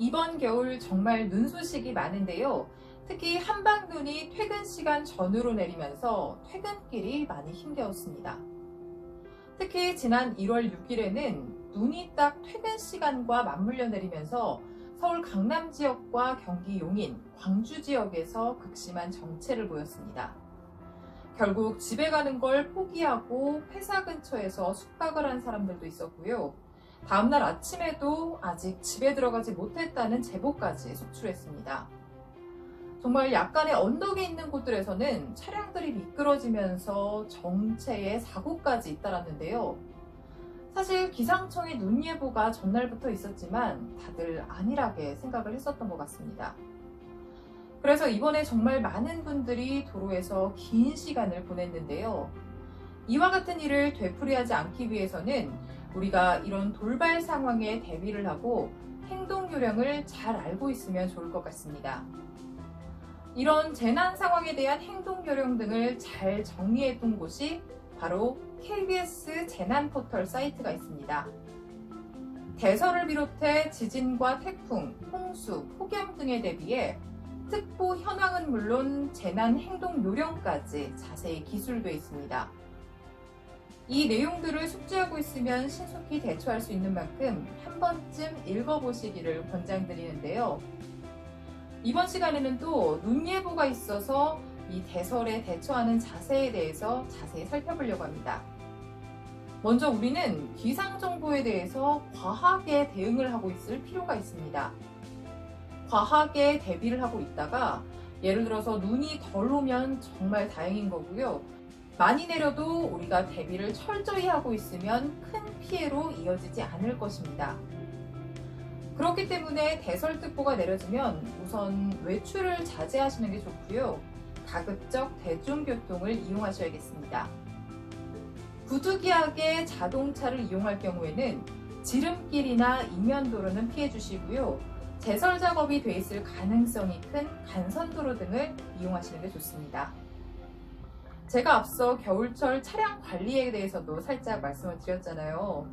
이번 겨울 정말 눈 소식이 많은데요. 특히 한방눈이 퇴근 시간 전후로 내리면서 퇴근길이 많이 힘겨웠습니다. 특히 지난 1월 6일에는 눈이 딱 퇴근 시간과 맞물려 내리면서 서울 강남 지역과 경기 용인, 광주 지역에서 극심한 정체를 보였습니다. 결국 집에 가는 걸 포기하고 회사 근처에서 숙박을 한 사람들도 있었고요. 다음날 아침에도 아직 집에 들어가지 못했다는 제보까지 속출했습니다. 정말 약간의 언덕이 있는 곳들에서는 차량들이 미끄러지면서 정체의 사고까지 잇따랐는데요. 사실 기상청의 눈 예보가 전날부터 있었지만 다들 안일하게 생각을 했었던 것 같습니다. 그래서 이번에 정말 많은 분들이 도로에서 긴 시간을 보냈는데요. 이와 같은 일을 되풀이하지 않기 위해서는 우리가 이런 돌발 상황에 대비를 하고 행동 요령을 잘 알고 있으면 좋을 것 같습니다. 이런 재난 상황에 대한 행동 요령 등을 잘 정리해 둔 곳이 바로 KBS 재난 포털 사이트가 있습니다. 대설을 비롯해 지진과 태풍, 홍수, 폭염 등에 대비해 특보 현황은 물론 재난 행동 요령까지 자세히 기술되어 있습니다. 이 내용들을 숙지하고 있으면 신속히 대처할 수 있는 만큼 한 번쯤 읽어보시기를 권장드리는데요. 이번 시간에는 또 눈 예보가 있어서 이 대설에 대처하는 자세에 대해서 자세히 살펴보려고 합니다. 먼저 우리는 기상 정보에 대해서 과하게 대응을 하고 있을 필요가 있습니다. 과하게 대비를 하고 있다가 예를 들어서 눈이 덜 오면 정말 다행인 거고요. 많이 내려도 우리가 대비를 철저히 하고 있으면 큰 피해로 이어지지 않을 것입니다. 그렇기 때문에 대설특보가 내려지면 우선 외출을 자제하시는 게 좋고요. 가급적 대중교통을 이용하셔야겠습니다. 부득이하게 자동차를 이용할 경우에는 지름길이나 이면도로는 피해 주시고요. 제설 작업이 돼 있을 가능성이 큰 간선도로 등을 이용하시는 게 좋습니다. 제가 앞서 겨울철 차량 관리에 대해서도 살짝 말씀을 드렸잖아요.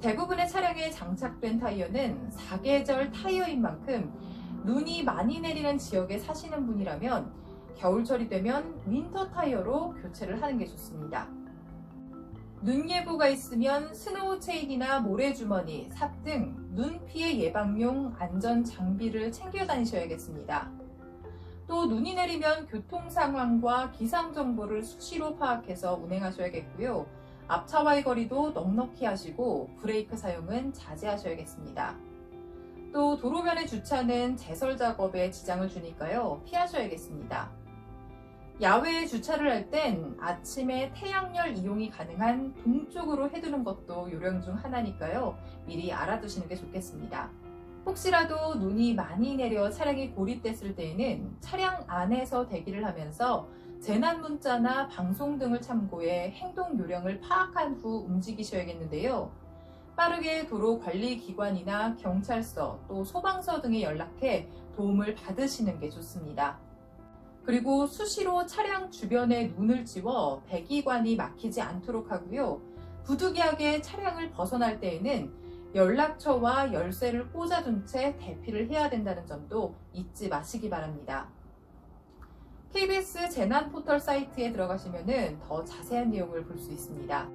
대부분의 차량에 장착된 타이어는 사계절 타이어인 만큼 눈이 많이 내리는 지역에 사시는 분이라면 겨울철이 되면 윈터 타이어로 교체를 하는 게 좋습니다. 눈 예보가 있으면 스노우 체인이나 모래주머니, 삽 등 눈 피해 예방용 안전 장비를 챙겨 다니셔야겠습니다. 또 눈이 내리면 교통 상황과 기상 정보를 수시로 파악해서 운행하셔야겠고요. 앞차와의 거리도 넉넉히 하시고 브레이크 사용은 자제하셔야겠습니다. 또 도로변의 주차는 제설 작업에 지장을 주니까요. 피하셔야겠습니다. 야외에 주차를 할 땐 아침에 태양열 이용이 가능한 동쪽으로 해두는 것도 요령 중 하나니까요. 미리 알아두시는 게 좋겠습니다. 혹시라도 눈이 많이 내려 차량이 고립됐을 때에는 차량 안에서 대기를 하면서 재난 문자나 방송 등을 참고해 행동 요령을 파악한 후 움직이셔야겠는데요. 빠르게 도로 관리 기관이나 경찰서 또 소방서 등에 연락해 도움을 받으시는 게 좋습니다. 그리고 수시로 차량 주변에 눈을 지워 배기관이 막히지 않도록 하고요. 부득이하게 차량을 벗어날 때에는 연락처와 열쇠를 꽂아둔 채 대피를 해야 된다는 점도 잊지 마시기 바랍니다. KBS 재난 포털 사이트에 들어가시면 더 자세한 내용을 볼 수 있습니다.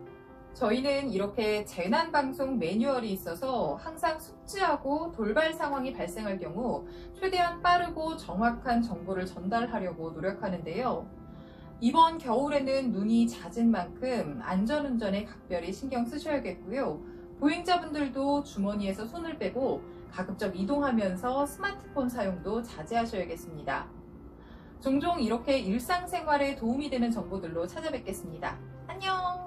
저희는 이렇게 재난 방송 매뉴얼이 있어서 항상 숙지하고 돌발 상황이 발생할 경우 최대한 빠르고 정확한 정보를 전달하려고 노력하는데요. 이번 겨울에는 눈이 잦은 만큼 안전운전에 각별히 신경 쓰셔야겠고요. 보행자분들도 주머니에서 손을 빼고 가급적 이동하면서 스마트폰 사용도 자제하셔야겠습니다. 종종 이렇게 일상생활에 도움이 되는 정보들로 찾아뵙겠습니다. 안녕!